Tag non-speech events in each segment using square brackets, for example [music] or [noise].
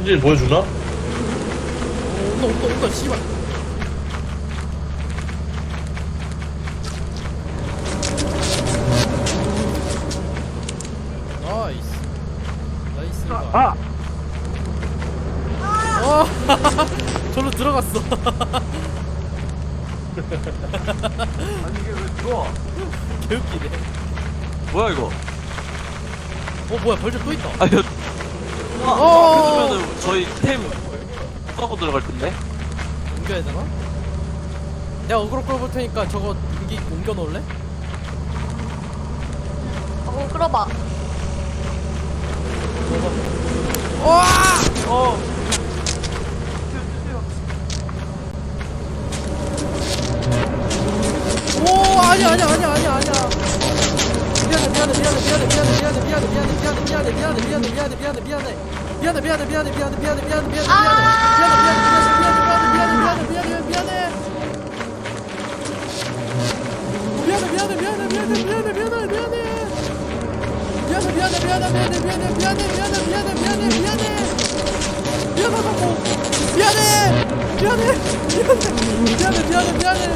승진이 보여주나? 어, 온다 온다 온다 씨발 나이스 나이스 아! [laughs] 어 절로 들어갔어 아니 이게 왜 들어와? [laughs] 개웃기네 뭐야 이거? 어 뭐야 벌써 또 있다 아 이거 어 그러면은 저희 템 하고 들어갈 텐데. 옮겨야 되나? 내가 어그로 끌어볼 테니까 저거 여기 옮겨 놓을래? 어, 끌어봐. 와! 어. 오 아니야 아니야 아니야 아니야 아니야 미안해 미안해 미안해 미안해 미안해 미안해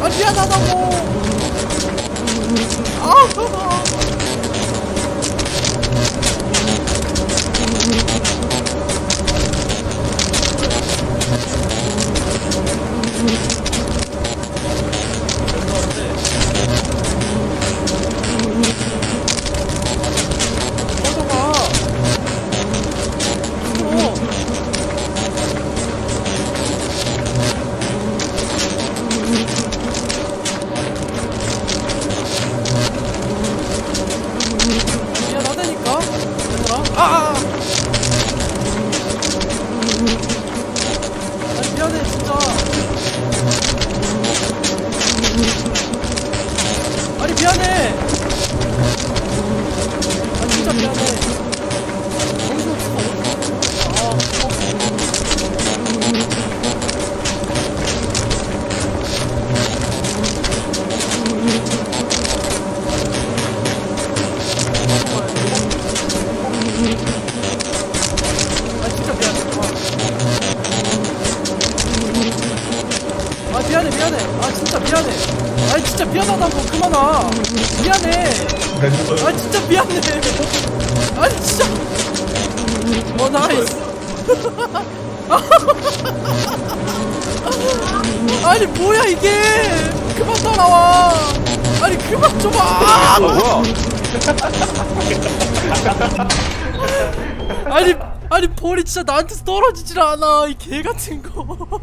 아 미안하다고 어, 어, 어. 네. 미안해 미안해. 아 진짜 미안해. 아 진짜 미안하다고 그만 와 미안해. 아 진짜 미안해. 아 진짜. 어 나이스. [laughs] 아니 뭐야 이게? 그만 따라와. 아니 그만 좀와? [laughs] 아니 아니 볼이 진짜 나한테서 떨어지질 않아. 이 개 같은 거 [laughs]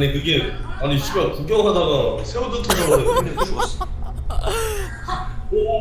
아니 그게 아니 씨발 구경하다가 터져가지고 그냥 죽었어. [laughs] 오